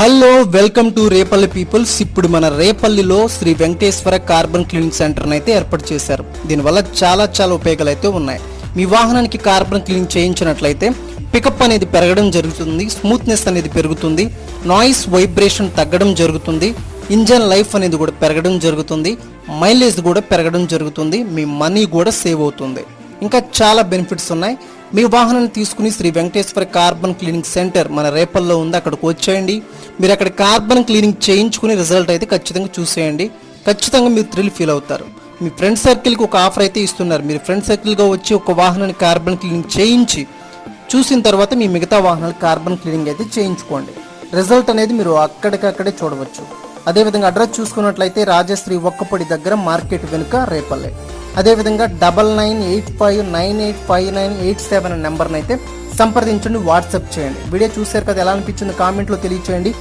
Hello welcome to Repalle people's ఇప్పుడు మన రేపల్లిలో Shri Venkateswara carbon cleaning centre అయితే ఏర్పాటు చేశారు. దీనివల్ల చాలా చాలా ఉపయోగాలు అయితే ఉన్నాయి. మీ వాహనానికి కార్బన్ క్లీనింగ్ చేయించినట్లయితే పికప్ అనేది పెరగడం జరుగుతుంది స్మూత్నెస్ అనేది పెరుగుతుంది నాయిస్ వైబ్రేషన్ తగ్గడం జరుగుతుంది ఇంజన్ లైఫ్ అనేది కూడా పెరగడం జరుగుతుంది మైలేజ్ కూడా పెరగడం జరుగుతుంది మీ మనీ కూడా సేవ్ అవుతుంది. ఇంకా చాలా బెనిఫిట్స్ ఉన్నాయి. మీ వాహనాన్ని తీసుకుని Shri Venkateswara carbon cleaning centre మన రేపల్లో ఉంది. అక్కడికి వచ్చేయండి. మీరు అక్కడ కార్బన్ క్లీనింగ్ చేయించుకుని రిజల్ట్ అయితే ఖచ్చితంగా చూసేయండి. ఖచ్చితంగా మీరు థ్రిల్ ఫీల్ అవుతారు. మీ ఫ్రెండ్ సర్కిల్కి ఒక ఆఫర్ అయితే ఇస్తున్నారు. మీరు ఫ్రెండ్ సర్కిల్గా వచ్చి ఒక వాహనాన్ని కార్బన్ క్లీనింగ్ చేయించి చూసిన తర్వాత మీ మిగతా వాహనాలు కార్బన్ క్లీనింగ్ అయితే చేయించుకోండి. రిజల్ట్ అనేది మీరు అక్కడికక్కడే చూడవచ్చు. అదేవిధంగా అడ్రస్ చూసుకున్నట్లయితే రాజశ్రీ ఒక్కపొడి దగ్గర మార్కెట్ వెనుక రేపల్లే. అదేవిధంగా double nine eight five nine eight five nine eight seven నెంబర్ని అయితే సంప్రదించండి వాట్సాప్ చేయండి. వీడియో చూసారు కదా ఎలా అనిపించింది కామెంట్లో తెలియచేయండి.